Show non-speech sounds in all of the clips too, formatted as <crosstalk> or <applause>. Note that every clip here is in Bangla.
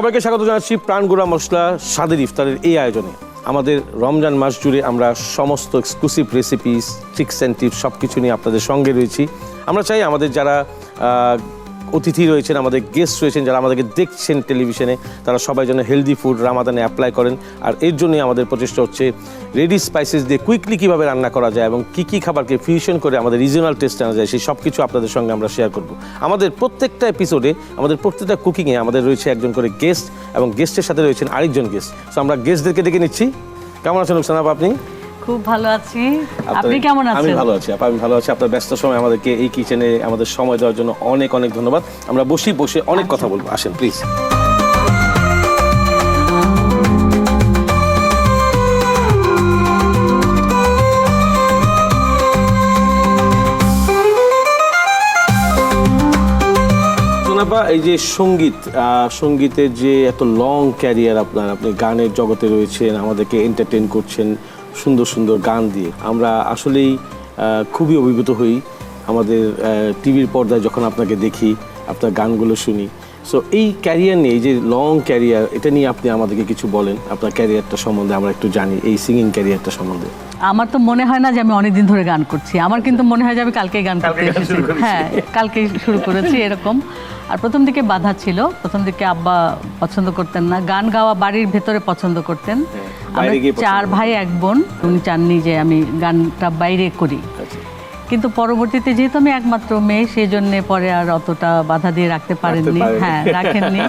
সবাইকে স্বাগত জানাচ্ছি প্রাণগুড়া মশলা স্বাদের ইফতারের এই আয়োজনে। আমাদের রমজান মাস জুড়ে আমরা সমস্ত exclusive recipes tricks and tips সব কিছু নিয়ে আপনাদের সঙ্গে রয়েছি। আমরা চাই আমাদের যারা অতিথি রয়েছেন, আমাদের গেস্ট রয়েছেন যারা আমাদেরকে দেখছেন টেলিভিশনে তারা সবাই যেন হেলদি ফুড রামাদানে অ্যাপ্লাই করেন। আর এর জন্যই আমাদের প্রচেষ্টা হচ্ছে রেডি স্পাইসেস দিয়ে কুইকলি কীভাবে রান্না করা যায় এবং কী কী খাবারকে ফিউশন করে আমাদের রিজনাল টেস্ট আনা যায়, সেই সব কিছু আপনাদের সঙ্গে আমরা শেয়ার করব। আমাদের প্রত্যেকটা এপিসোডে আমাদের প্রত্যেকটা কুকিংয়ে আমাদের রয়েছে একজন করে গেস্ট এবং গেস্টের সাথে রয়েছেন আরেকজন গেস্ট তো আমরা গেস্টদেরকে ডেকে নিচ্ছি। কেমন আছেন আপা আপনি? খুব ভালো আছি। আপনি কেমন আমি ভালো আছি। আপা আমি ভালো আছি। আপনার ব্যস্ত সময় আমাদেরকে এই কিচেনে আমাদের সময় দেওয়ার জন্য অনেক অনেক ধন্যবাদ। আমরা বসি বসে অনেক আচ্ছা। কথা বলব। আসেন প্লিজ এই যে সংগীত আহ, সঙ্গীতের যে এত লং ক্যারিয়ার আপনার আপনি গানের জগতে রয়েছেন আমাদেরকে এন্টারটেন করছেন সুন্দর সুন্দর গান দিয়ে। আমরা আসলেই খুবই অভিভূত হই আমাদের টিভির পর্দায় যখন আপনাকে দেখি, আপনার গানগুলো শুনি। সো এই ক্যারিয়ার নিয়ে যে লং ক্যারিয়ার এটা নিয়ে আপনি আমাদেরকে কিছু বলেন। আপনার ক্যারিয়ারটা সম্বন্ধে আমরা একটু জানি, এই সিঙ্গিং ক্যারিয়ারটা সম্বন্ধে। আমার তো মনে হয় না যে আমি অনেকদিন ধরে গান করছি। আমার কিন্তু মনে হয় যে আমি কালকেই গান করতে এসেছি। হ্যাঁ কালকেই শুরু করেছি এরকম। আর প্রথম দিকে বাধা ছিল। প্রথম দিকে আব্বা পছন্দ করতেন না। গান গাওয়া বাড়ির ভেতরে পছন্দ করতেন। আমরা গিয়ে পছন্দ চার ভাই এক বোন। উনি চাননি যে আমি গানটা বাইরে করি। আচ্ছা। কিন্তু পরবর্তীতে যেহেতু আমি একমাত্র মেয়ে সেই জন্য পরে আর অতটা বাধা দিয়ে রাখতে পারেননি। হ্যাঁ রাখেননি।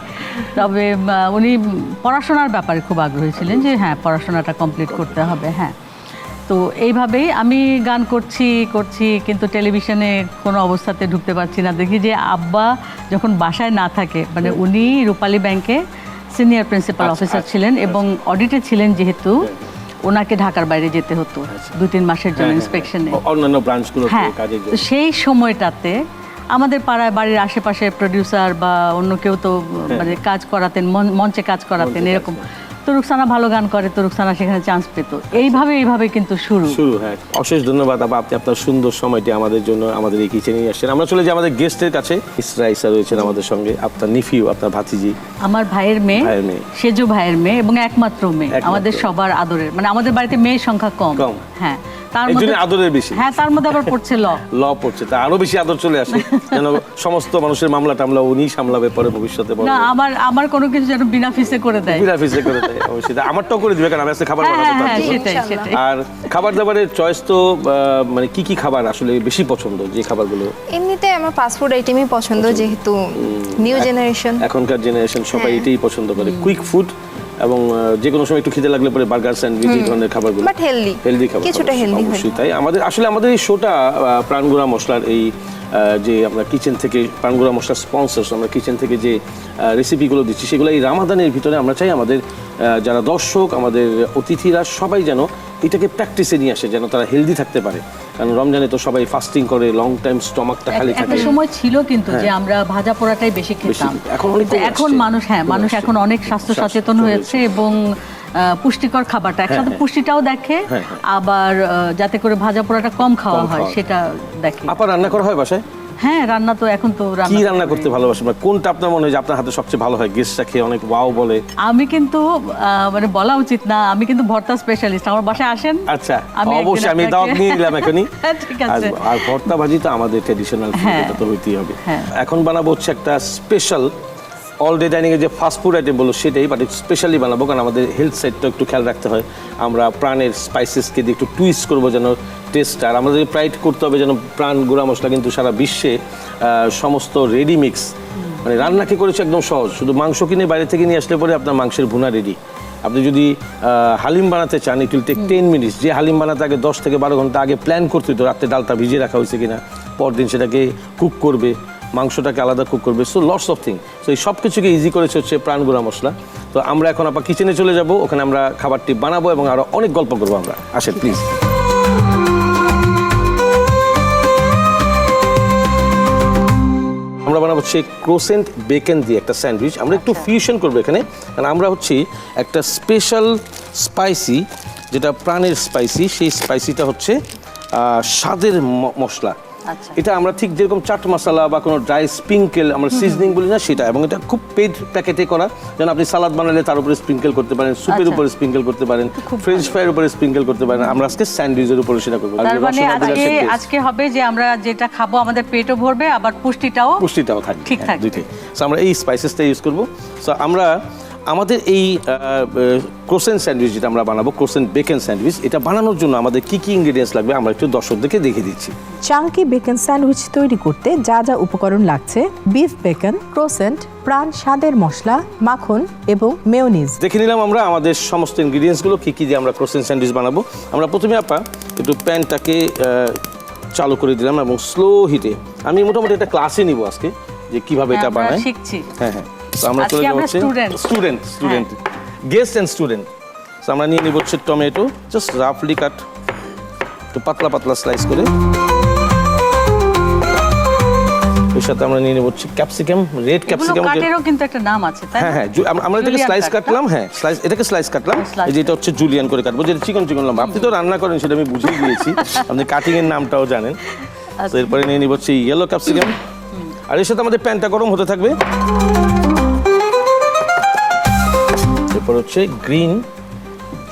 তবে উনি পড়াশোনার ব্যাপারে খুব আগ্রহী ছিলেন যে হ্যাঁ পড়াশোনাটা কমপ্লিট করতে হবে। হ্যাঁ। তো এইভাবেই আমি গান করছি করছি কিন্তু টেলিভিশনে কোনো অবস্থাতে ঢুকতে পারছি না। দেখি যে আব্বা যখন বাসায় না থাকে মানে উনি রূপালী ব্যাংকে সিনিয়র প্রিন্সিপাল আচ্ছা, অফিসার আচ্ছা, ছিলেন এবং অডিটে ছিলেন যেহেতু ওনাকে ঢাকার বাইরে যেতে হতো দু তিন মাসের জন্য ইন্সপেকশনে। অন্যান্য ব্রাঞ্চগুলো হ্যাঁ তো সেই সময়টাতে আমাদের পাড়ায় বাড়ির আশেপাশে প্রডিউসার বা অন্য কেউ তো মানে কাজ করাতেন মঞ্চে কাজ করাতেন এরকম। তো রুকসানা ভালো গান করে তো রুকসানা সেখানে চান্স পেত। এইভাবে এইভাবে কিন্তু শুরু। শুরু হ্যাঁ। অশেষ ধন্যবাদ আপা, আপনি আপনার সুন্দর সময়টি আমাদের জন্য, আমাদের এই কিচেনে নিয়ে আসছেন। আমরা চলে যাই আমাদের গেস্টের কাছে। ইসরা ইসা রয়েছেন আমাদের সঙ্গে, আপনার নিফিউ, আপনার ভাতিজি। আমার ভাইয়ের মেয়ে মেয়ে। সেজু ভাইয়ের মেয়ে এবং একমাত্র মেয়ে। আমাদের সবার আদরের। মানে আমাদের বাড়িতে মেয়ের সংখ্যা কম। কম। হ্যাঁ তার মধ্যে আদরের বেশি। হ্যাঁ তার মধ্যে আবার পড়ছে ল। ল পড়ছে তা আরও বেশি আদর চলে আসে। <laughs> যেন সমস্ত মানুষের মামলা টামলা উনি সামলাবে পরে ভবিষ্যতে না আমার আমার কোনো কিছু যেন বিনা ফিসে করে দেয়। বিনা ফিসে করে দেয় অবশ্যই। তা আমারটাও করে দিবে কারণ আমি আজকে খাবার হ্যাঁ বানাবো হ্যাঁ। সেটাই সেটাই। আর খাবার দাবারের চয়েস তো আহ, মানে কি কি খাবার আসলে বেশি পছন্দ যে খাবারগুলো? এমনিতে আমার ফাস্টফুড আইটেমই পছন্দ যেহেতু নিউ জেনারেশন এখনকার জেনারেশন সবাই হ্যাঁ। এটাই পছন্দ করে। কুইক ফুড এবং যে কোনো সময় একটু খেতে লাগলে পরে বার্গার স্যান্ডউইচ এই ধরনের খাবারগুলো। বাট হেলদি হেলদি খাবার কিছুটা হেলদি হয়। অবশ্যই তাই। আমাদের আসলে আমাদের এই শোটা প্রাণগুড়া মশলার এই যে আমরা কিচেন থেকে প্রাণগুড়া মশলার স্পন্সার্স আমরা কিচেন থেকে যে রেসিপিগুলো দিচ্ছি সেগুলো এই রামাদানের ভিতরে আমরা চাই আমাদের যারা দর্শক আমাদের অতিথিরা সবাই যেন এটাকে প্র্যাকটিসে নিয়ে আসে যেন তারা হেলদি থাকতে পারে। কারণ রমজানে তো সবাই ফাস্টিং করে লং টাইম স্টমাকটা খালি থাকে। একটা সময় ছিল কিন্তু যে আমরা ভাজা পোড়াটাই বেশি খেতাম। এখন এখন মানুষ হ্যাঁ মানুষ এখন অনেক স্বাস্থ্য সচেতন হয়েছে এবং পুষ্টিকর খাবারটা। একসাথে হ্যাঁ। পুষ্টিটাও দেখে হ্যাঁ, হ্যাঁ। আবার যাতে করে ভাজা পোড়াটা কম খাওয়া হয় সেটা দেখে। আপা রান্না করা হয় বাসায়? হ্যাঁ রান্না তো এখন তো কি রান্না করতে ভালোবাসেন বা কোনটা আপনার মনে হয় যে আপনার হাতে সবচেয়ে ভালো হয়? গেস্টটা খেয়ে অনেক ওয়াও বলে। আমি কিন্তু মানে বলা উচিত না আমি কিন্তু ভর্তা স্পেশালিস্ট আমার বাসায় আসেন আচ্ছা আমি অবশ্যই আমি দাওয়াত নিয়ে নিলাম এখনই। <laughs> হ্যাঁ, ঠিক আর আছে। আর ভর্তা ভাজি তো আমাদের ট্র্যাডিশনাল। এটা তো হইতেই হবে। হ্যাঁ। এখন বানাবো হচ্ছে একটা স্পেশাল অল ডে ডাইনিং এর যে ফাস্ট ফুড আইটেম বলো, সেটাই বাট স্পেশালি বানাবো, কারণ আমাদের হেলথ সাইডটা একটু খেয়াল রাখতে হয়। আমরা প্রাণের স্পাইসেসকে দিয়ে একটু টুইস্ট করব যেন টেস্ট আর আমাদের প্রাইড করতে হবে যেন প্রাণ, গুঁড়া মশলা কিন্তু সারা বিশ্বে সমস্ত রেডি মিক্স মানে রান্না কি করেছে একদম সহজ, শুধু মাংস কিনে বাইরে থেকে নিয়ে আসলে পরে আপনার মাংসের ভুনা রেডি আপনি যদি হালিম বানাতে চান it will take ten minutes যে হালিম বানাতে আগে দশ থেকে বারো ঘণ্টা আগে প্ল্যান করতে হতো রাত্রে ডালটা ভিজিয়ে রাখা হয়েছে কিনা, পরদিন সেটাকে কুক করবে। মাংসটাকে আলাদা কুক করবে। So lots of thing so এই সব কিছুকে ইজি করেছে হচ্ছে প্রাণগুড়া মশলা। তো আমরা এখন আপনার কিচেনে চলে যাব। ওখানে আমরা খাবারটি বানাবো এবং আরও অনেক গল্প করব আমরা। আসেন প্লিজ আমরা বানাবো হচ্ছে ক্রোসেন্ট বেকন দিয়ে একটা স্যান্ডউইচ। আমরা একটু ফিউশন করব এখানে। কারণ আমরা হচ্ছে একটা স্পেশাল স্পাইসি যেটা প্রাণের স্পাইসি সেই স্পাইসিটা হচ্ছে স্বাদের মশলা। আচ্ছা। এটা আমরা ঠিক যেরকম চাট মশলা বা কোনো ড্রাই স্প্রিঙ্কেল আমরা সিজনিং বলি না সেটা। এবং এটা খুব পেড প্যাকেটে করা। যেন আপনি সালাদ বানালে তার উপরে স্প্রিঙ্কেল করতে পারেন সুপের আচ্ছা। উপরে স্প্রিঙ্কেল করতে পারেন ফ্রেঞ্চ ফ্রাইয়ের উপরে স্প্রিঙ্কেল করতে পারেন। আমরা আজকে স্যান্ডউইচের উপরে সেটা করব। তার মানে আজকে আজকে হবে যে আমরা যেটা খাব আমাদের পেটও ভরবে আবার পুষ্টিটাও পুষ্টিটাও থাকবে। ঠিক হ্যাঁ, থাকবে। সো আমরা এই স্পাইসেসটা ইউজ করব। সো আমরা আমাদের এই ক্রোসেন স্যান্ডউইচ যেটা আমরা বানাবো ক্রোসেন বেকেন স্যান্ডউইচ এটা বানানোর জন্য আমাদের কি কি ইনগ্রেডিয়েন্টস লাগবে আমরা একটু দর্শকদেরকে দেখিয়ে দিচ্ছি। চাঙ্কি বেকন স্যান্ডউইচ তৈরি করতে যা যা উপকরণ লাগছে বিফ বেকন ক্রোসেন্ট প্রাণ স্বাদের মশলা মাখন এবং মেয়োনিজ। দেখে নিলাম আমরা আমাদের সমস্ত ইনগ্রিডিয়েন্টসগুলো কী কী দিয়ে আমরা ক্রোসেন স্যান্ডউইচ বানাবো। আমরা প্রথমে আপা একটু প্যানটাকে চালু করে দিলাম এবং স্লো হিটে আমি মোটামুটি একটা ক্লাসে নিব আজকে যে কীভাবে হ্যাঁ, এটা আমরা বানায়। শিখছি। হ্যাঁ হ্যাঁ। আমরা চলে যাব। Student student guest and student আমরা নিয়ে নিব হচ্ছে টমেটো জাস্ট রাফলি কাট একটু পাতলা পাতলা স্লাইস করে। এর সাথে আমরা নিয়ে নেব হচ্ছে ক্যাপসিকাম রেড ক্যাপসিকাম কাঠেরও কিন্তু একটা নাম আছে তাই হ্যাঁ হ্যাঁ আমরা- এটাকে স্লাইস কাটলাম হ্যাঁ স্লাইস এটাকে স্লাইস কাটলাম। এই যে এটা হচ্ছে জুলিয়ান করে কাটবো যেটা চিকন চিকন লম্বা। আপনি তো রান্না করেন সেটা আমি বুঝিয়ে দিয়েছি। আপনি কাটিং এর নামটাও জানেন। তো এরপরে নিয়ে নিব হচ্ছে ইয়েলো ক্যাপসিকাম আর এর সাথে আমাদের প্যানটা গরম হতে থাকবে। এরপর হচ্ছে গ্রিন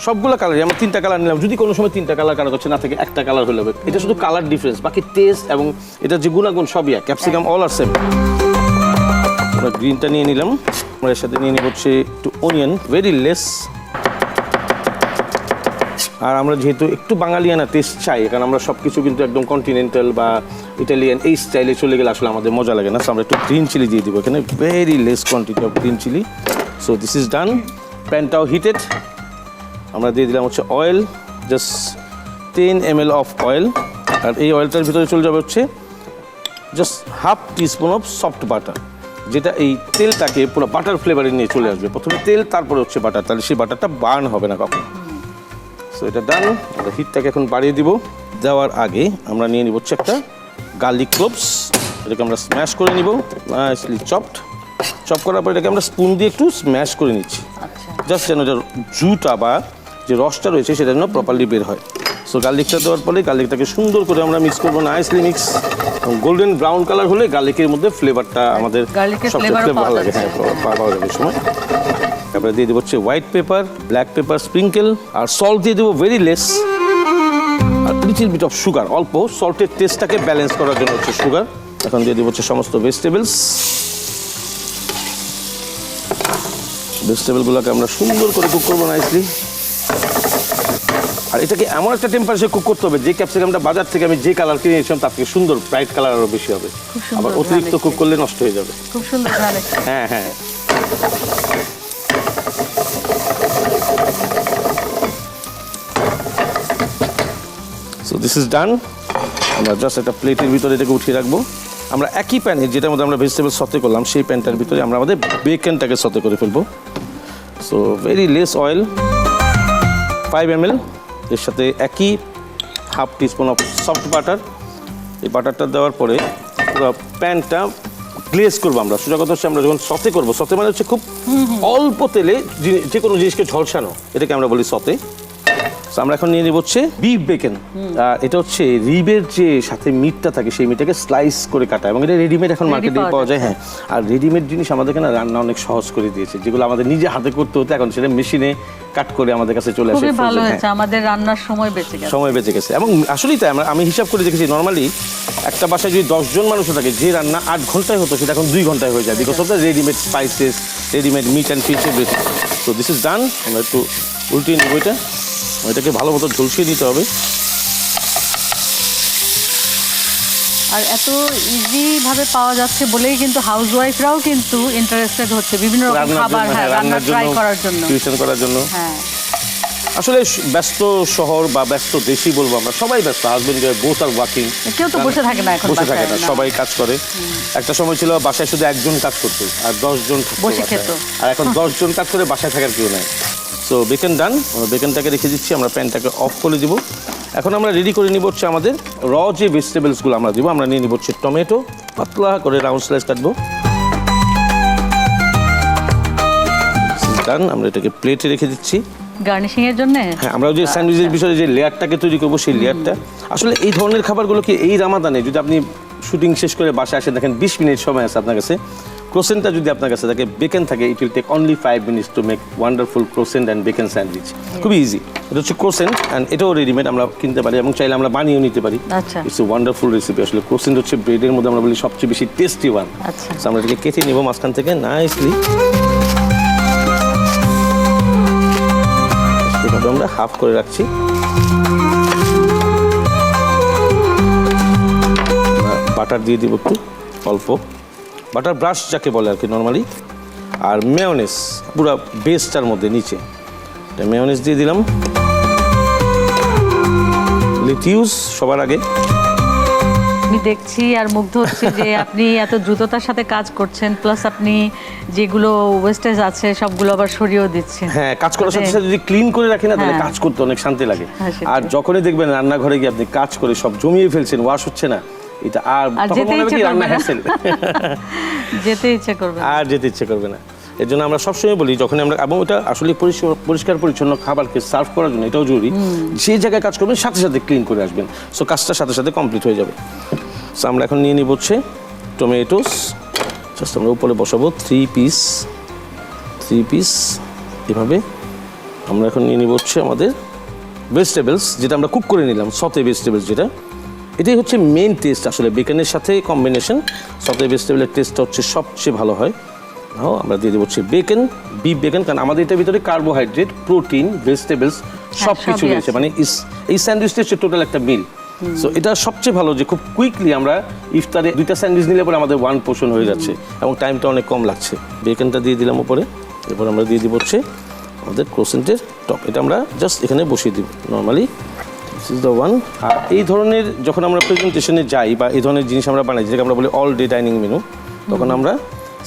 সবগুলো কালারই আমরা তিনটা কালার নিলাম, যদি কোনো সময় তিনটা কালার কারও কাছে না থাকে, একটা কালার হলে হবে। এটা শুধু কালার ডিফারেন্স বাকি টেস্ট এবং এটা যে গুণাগুণ সবই এক। ক্যাপসিকাম অল আর সেম আমরা গ্রিনটা নিয়ে নিলাম। আমরা এর সাথে নিয়ে নিব হচ্ছে একটু অনিয়ন ভেরি লেস আর আমরা যেহেতু একটু বাঙালিয়ানা টেস্ট চাই, কারণ আমরা সব কিছু কিন্তু একদম কন্টিনেন্টাল বা ইটালিয়ান এই স্টাইলে চলে গেলে আসলে আমাদের মজা লাগে না। সো আমরা একটু গ্রিন চিলি দিয়ে দিব এখানে very less quantity of green chilli so this is done প্যানটাও heated আমরা দিয়ে দিলাম হচ্ছে oil just ten M L of oil আর এই অয়েলটার ভিতরে চলে যাবে হচ্ছে just half teaspoon of soft butter যেটা এই তেলটাকে পুরো বাটার ফ্লেভারে নিয়ে চলে আসবে। প্রথমে তেল, তারপরে হচ্ছে বাটার তাহলে সেই বাটারটা বার্ন হবে না কখন। সো এটা ডান আমরা হিটটাকে এখন বাড়িয়ে দিব। দেওয়ার আগে আমরা নিয়ে নিব হচ্ছে একটা গার্লিক ক্লোভস এটাকে আমরা স্ম্যাশ করে নিব। নাইসলি চপড চপ করার পর এটাকে আমরা স্পুন দিয়ে একটু স্ম্যাশ করে নিচ্ছি। জাস্ট যেন জুটা বা যে রসটা রয়েছে সেটা যেন প্রপারলি বের হয়। সো গার্লিকটা দেওয়ার পরে গার্লিকটাকে সুন্দর করে আমরা মিক্স করব nicely mix golden brown colour হলে গার্লিকের মধ্যে ফ্লেভারটা আমাদের সবচেয়ে ভালো লাগে। হ্যাঁ পাওয়া যাবে সময়। তারপরে দিয়ে দেবো হচ্ছে white pepper black pepper sprinkle আর সল্ট দিয়ে দেবো ভেরি লেস আর লিটিল বিট অফ সুগার অল্প। সল্টের টেস্টটাকে ব্যালেন্স করার জন্য হচ্ছে সুগার এখন দিয়ে দেবো হচ্ছে সমস্ত ভেজিটেবলস ভেজিটেবলগুলোকে আমরা সুন্দর করে কুক করব নাইসলি আর এটাকে এমন একটা টেম্পারেচার কুক করতে হবে যে ক্যাপসিকামটা বাজার থেকে আমি যে কালার কিনে এসেছিলাম তার থেকে সুন্দর ব্রাইট কালার আরও বেশি হবে। আবার অতিরিক্ত কুক করলে নষ্ট হয়ে যাবে। খুব সুন্দর হ্যাঁ হ্যাঁ। সো দিস ইজ ডান আমরা জাস্ট একটা প্লেটের ভিতরে এটাকে উঠিয়ে রাখব। আমরা একই প্যানে যেটার মধ্যে আমরা ভেজিটেবল সতে করলাম সেই প্যানটার ভিতরে আমরা আমাদের বেকেনটাকে সতে করে ফেলব। So very less oil five M L এর সাথে একই half teaspoon of soft butter এই বাটারটা দেওয়ার পরে পুরো প্যানটা গ্লেজ করব আমরা। সোজা কথা হচ্ছে আমরা যখন সতে করব সতে মানে হচ্ছে খুব অল্প তেলে যে কোনো জিনিসকে ঝলসানো এটাকে আমরা বলি সতে। আমরা এখন নিয়ে নেব হচ্ছে বিফ বেকেন এটা হচ্ছে রিবের যে সাথে মিটটা থাকে সেই মিটটাকে স্লাইস করে কাটা এবং এটা রেডিমেড এখন মার্কেটে পাওয়া যায় হ্যাঁ। আর রেডিমেড জিনিস আমাদেরকে না রান্না অনেক সহজ করে দিয়েছে যেগুলো আমাদের নিজে হাতে করতে হতো এখন সেটা মেশিনে কাট করে আমাদের কাছে চলে আসে ভালো frozen, হ্যাঁ। হয়েছে আমাদের রান্নার সময় বেঁচে গেছে। সময় বেঁচে গেছে। এবং আসলেই তাই আমরা আমি হিসাব করে দেখেছি নর্মালি একটা বাসায় যদি দশজন মানুষও থাকে যে রান্না আট ঘন্টায় হতো সেটা এখন দুই ঘন্টায় হয়ে যায় because of the readymade spices readymade meat and fish everything তো দিস ইজ ডান আমরা একটু উল্টিয়ে নেব এটা। এটাকে ভালো মতো ঝলসিয়ে দিতে হবে। আর এত ইজি ভাবে পাওয়া যাচ্ছে বলেই কিন্তু হাউস ওয়াইফরাও কিন্তু ইন্টারেস্টেড হচ্ছে বিভিন্ন রকম খাবার হ্যাঁ রান্না ট্রাই করার জন্য। টিউশন করার জন্য। হ্যাঁ। আসলে ব্যস্ত শহর বা ব্যস্ত দেশই বলব আমরা সবাই ব্যস্ত হাজবেন্ড বোথ আর ওয়াকিং কেউ তো বসে থাকে না এখন বসে থাকে না। সবাই কাজ করে। একটা সময় ছিল বাসায় শুধু একজন কাজ করতো আর দশজন বসে। খেত। আর এখন দশজন কাজ করে বাসায় থাকার কেউ নাই। সো বেকেন ডান আমরা বেকেনটাকে রেখে দিচ্ছি আমরা প্যানটাকে অফ করে দিব। এখন আমরা রেডি করে নিব হচ্ছে আমাদের র যে ভেজিটেবলসগুলো আমরা দিব আমরা নিয়ে নিব হচ্ছে টমেটো পাতলা করে রাউন্ড স্লাইস কাটবো। ডান আমরা এটাকে প্লেটে রেখে দিচ্ছি। গার্নিশিং এর জন্য? হ্যাঁ আমরা যে স্যান্ডউইচের বিষয়ে যে লেয়ারটাকে তৈরি করব সেই লেয়ারটা আসলে এই ধরনের খাবারগুলোকে এই রামাদানে যদি আপনি শুটিং শেষ করে বাসায় আসেন দেখেন বিশ মিনিট সময় আছে আপনার কাছে। ক্রোসেনটা যদি আপনার কাছে থাকে বেকেন থাকে it will take only five minutes to make wonderful croissant and bacon sandwich খুবই ইজি এটা হচ্ছে ক্রোসেন্ট অ্যান্ড এটাও রেডিমেড আমরা কিনতে পারি এবং চাইলে আমরা বানিয়েও নিতে পারি। ইটস এ ওয়ান্ডারফুল রেসিপি আসলে ক্রোসেন্ট হচ্ছে ব্রেডের মধ্যে আমরা বলি সবচেয়ে বেশি টেস্টি ওয়ান আচ্ছা। আমরা এটাকে কেটে নেব মাঝখান থেকে নাইসলি এভাবে আমরা হাফ করে রাখছি। বাটার দিয়ে দিব একটু অল্প। বাটার ব্রাশ যাকে বলে আর কি নর্মালি আর মেয়নেস পুরো বেসটার মধ্যে নিচে। মেয়নেস দিয়ে দিলাম। লিটিউস সবার আগে। আমি দেখছি আর মুগ্ধ হচ্ছে যে আপনি এত দ্রুততার সাথে কাজ করছেন প্লাস আপনি যেগুলো ওয়েস্টেজ আছে সবগুলো আবার সরিয়েও দিচ্ছেন। হ্যাঁ কাজ করার সাথে সাথে যদি ক্লিন করে রাখি না তাহলে হ্যাঁ। কাজ করতে অনেক শান্তি লাগে। হ্যাঁ, আর যখনই দেখবেন রান্নাঘরে গিয়ে আপনি কাজ করে সব জমিয়ে ফেলছেন ওয়াশ হচ্ছে না এটা আর তখন যেতে মনে হবে ইচ্ছে কি রান্না করবে না। হ্যাসেল। <laughs> যেতে ইচ্ছে করবে আর যেতে ইচ্ছে করবে না। এর জন্য আমরা সবসময় বলি যখন আমরা এবং এটা আসলে পরিষ্কার- পরিষ্কার পরিচ্ছন্ন খাবারকে সার্ভ করার জন্য এটাও জরুরি যে জায়গায় কাজ করবেন সাথে সাথে ক্লিন করে আসবেন। সো কাজটা সাথে সাথে কমপ্লিট হয়ে যাবে। সো আমরা এখন নিয়ে নিব হচ্ছে টমেটোস জাস্ট আমরা উপরে বসাবো থ্রি পিস থ্রি পিস এভাবে আমরা এখন নিয়ে নিব হচ্ছে আমাদের ভেজিটেবলস যেটা আমরা কুক করে নিলাম সতে ভেজিটেবলস যেটা। এটাই হচ্ছে মেন টেস্ট আসলে বেকনের সাথে কম্বিনেশন সতে ভেজিটেবলের টেস্টটা হচ্ছে সবচেয়ে ভালো হয়। নাও আমরা দিয়ে দেবো হচ্ছে বেকন বিফ বেকন কারণ আমাদের এটার ভিতরে কার্বোহাইড্রেট প্রোটিন ভেজিটেবলস সব কিছু রয়েছে। আছে। মানে এই স্যান্ডউইচটা হচ্ছে টোটাল একটা মিল সো এটা সবচেয়ে ভালো যে খুব কুইকলি আমরা ইফতারে দুইটা স্যান্ডউইচ নিলে পরে আমাদের ওয়ান পোর্শন হয়ে যাচ্ছে এবং টাইমটা অনেক কম লাগছে। বেকনটা দিয়ে দিলাম উপরে। এরপর আমরা দিয়ে দিব হচ্ছে আমাদের ক্রোসেন্টের টপ এটা আমরা জাস্ট এখানে বসিয়ে দিব। নর্মালি ইজ দ্য ওয়ান আর এই ধরনের যখন আমরা প্রেজেন্টেশনে যাই বা এই ধরনের জিনিস আমরা বানাই যেটাকে আমরা বলি অল ডে ডাইনিং মেনু তখন আমরা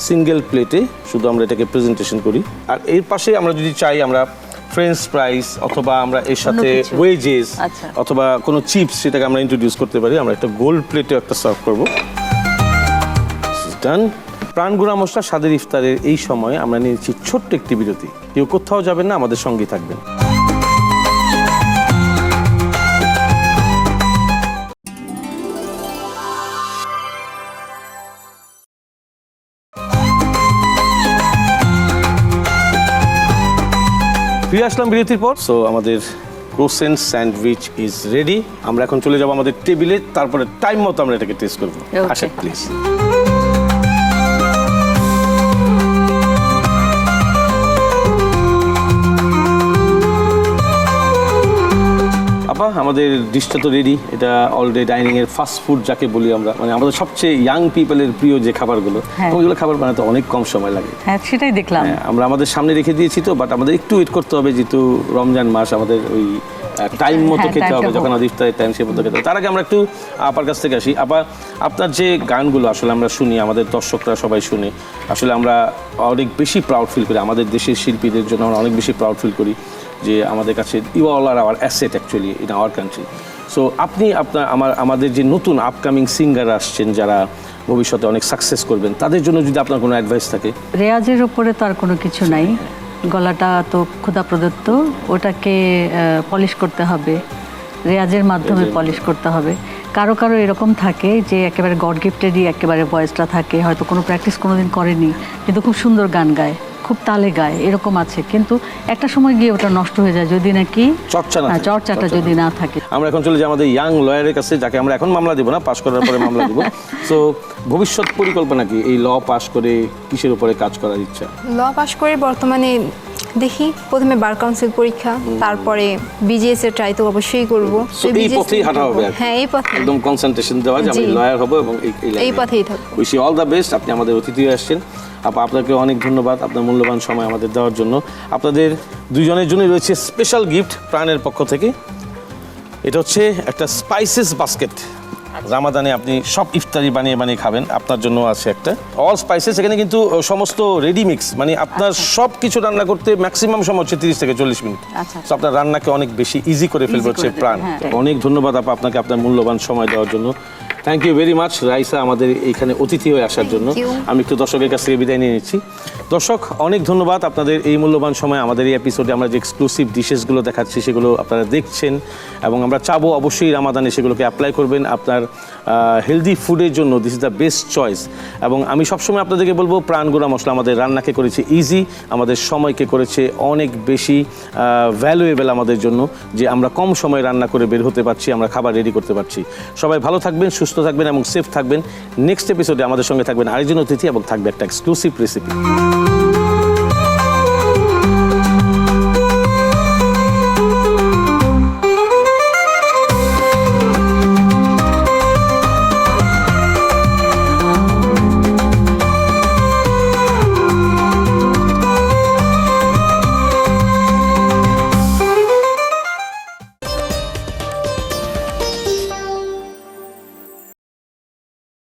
সিঙ্গেল প্লেটে শুধু আমরা এটাকে প্রেজেন্টেশন করি। আর এর পাশে আমরা যদি চাই আমরা ফ্রেঞ্চ ফ্রাইস অথবা আমরা এর সাথে ওয়েজেস আচ্ছা। অথবা কোনো চিপস সেটাকে আমরা ইন্ট্রোডিউস করতে পারি। আমরা একটা গোল্ড প্লেটে একটা সার্ভ করব। ডান প্রাণগুড়া মশলা স্বাদের ইফতারের এই সময় আমরা নিয়েছি ছোট্ট একটি বিরতি। কেউ কোথাও যাবেন না আমাদের সঙ্গেই থাকবেন। ফিরে আসলাম বিরতির পর। সো আমাদের ক্রোসেন স্যান্ডউইচ ইজ রেডি আমরা এখন চলে যাব আমাদের টেবিলে তারপরে টাইম মতো আমরা এটাকে টেস্ট করব। আশা আসেন প্লিজ আমাদের ডিশটা তো রেডি এটা অলরেডি ডাইনিং এর ফাস্ট ফুড যাকে বলি আমরা। মানে আমাদের সবচেয়ে ইয়াং পিপলের প্রিয় যে খাবারগুলো হ্যাঁ। ওইগুলো খাবার বানাতে অনেক কম সময় লাগে। হ্যাঁ সেটাই দেখলাম। হ্যাঁ, আমরা আমাদের সামনে রেখে দিয়েছি তো বাট আমাদের একটু ওয়েট করতে হবে যেহেতু রমজান মাস আমাদের ওই টাইম মতো হ্যাঁ, খেতে হবে যখন ইফতারের টাইম সে মতো খেতে হবে। তার আগে আমরা একটু আপার কাছ থেকে আসি। আপা আপনার যে গানগুলো আসলে আমরা শুনি আমাদের দর্শকরা সবাই শুনে আসলে আমরা অনেক বেশি প্রাউড ফিল করি। আমাদের দেশের শিল্পীদের জন্য আমরা অনেক বেশি প্রাউড ফিল করি যে আমাদের কাছে you all are our asset actually in our country so আপনি আপনার আমার আমাদের যে নতুন আপকামিং সিঙ্গার আসছেন যারা ভবিষ্যতে অনেক সাকসেস করবেন তাদের জন্য যদি আপনার কোনো অ্যাডভাইস থাকে। রেয়াজের উপরে তো আর কোনো কিছু নাই। গলাটা তো ক্ষুধা প্রদত্ত ওটাকে পলিশ করতে হবে। রেয়াজের মাধ্যমে পলিশ করতে হবে। কারও কারও এরকম থাকে যে একেবারে গড গিফটেরই একেবারে ভয়েসটা থাকে হয়তো কোনো প্র্যাকটিস কোনো দিন করেনি কিন্তু খুব সুন্দর গান গায়। খুব তালে গায় এরকম আছে। কিন্তু একটা সময় গিয়ে ওটা নষ্ট হয়ে যায় যদি নাকি চর্চা না হ্যাঁ, চর্চাটা যদি না থাকে। আমরা এখন চলে যাই আমাদের ইয়াং লয়ারের কাছে যাকে আমরা এখন মামলা দিব না পাশ করার পরে মামলা দিব। <laughs> তো ভবিষ্যৎ পরিকল্পনা কি? এই ল পাশ করে কিসের উপরে কাজ করার ইচ্ছা? ল পাশ করে বর্তমানে দেখি প্রথমে বার কাউন্সিল পরীক্ষা তারপরে বিজিএস এর ট্রাই তো অবশ্যই করব। এই পথেই হাঁটা হবে হ্যাঁ এই পথে একদম কনসেন্ট্রেশন দেওয়া যে আমি লয়ার হব এবং এই এই পথেই থাকব। উইশ অল দ্য বেস্ট আপনি আমাদের অতিথি হয়ে আসছেন। আপা আপনাকে অনেক ধন্যবাদ। আপনার মূল্যবান সময় আমাদের দেওয়ার জন্য। আপনাদের দুজনের জন্য রয়েছে স্পেশাল গিফট প্রাণের পক্ষ থেকে। এটা হচ্ছে একটা স্পাইসেস বাস্কেট রামাদানে আপনি সব ইফতারি বানিয়ে বানিয়ে খাবেন আপনার জন্য আছে একটা। অল স্পাইসেস এখানে কিন্তু সমস্ত রেডি মিক্স মানে আপনার সব কিছু রান্না করতে ম্যাক্সিমাম সময় হচ্ছে তিরিশ থেকে চল্লিশ মিনিট। আচ্ছা। তো আপনার রান্নাকে অনেক বেশি ইজি করে ফেলবে হচ্ছে প্রাণ। হ্যাঁ। অনেক ধন্যবাদ আপা আপনাকে আপনার মূল্যবান সময় দেওয়ার জন্য। Thank you very much Raisa আমাদের এখানে অতিথি হয়ে আসার জন্য। আমি একটু দর্শকের কাছ থেকে বিদায় নিয়ে নিচ্ছি। দর্শক অনেক ধন্যবাদ আপনাদের এই মূল্যবান সময় আমাদের এই এপিসোডে আমরা যে এক্সক্লুসিভ ডিশেসগুলো দেখাচ্ছি সেগুলো আপনারা দেখছেন এবং আমরা চাবো অবশ্যই রামাদানে সেগুলোকে অ্যাপ্লাই করবেন আপনার হেলদি ফুডের জন্য। This is the best choice এবং আমি সবসময় আপনাদেরকে বলব প্রাণ গুঁড়া মশলা আমাদের রান্নাকে করেছে ইজি আমাদের সময়কে করেছে অনেক বেশি ভ্যালুয়েবল আমাদের জন্য যে আমরা কম সময়ে রান্না করে বের হতে পারছি আমরা খাবার রেডি করতে পারছি। সবাই ভালো থাকবেন সুস্থ থাকবেন এবং সেফ থাকবেন। নেক্সট এপিসোডে আমাদের সঙ্গে থাকবেন আরেকজন অতিথি এবং থাকবে একটা এক্সক্লুসিভ রেসিপি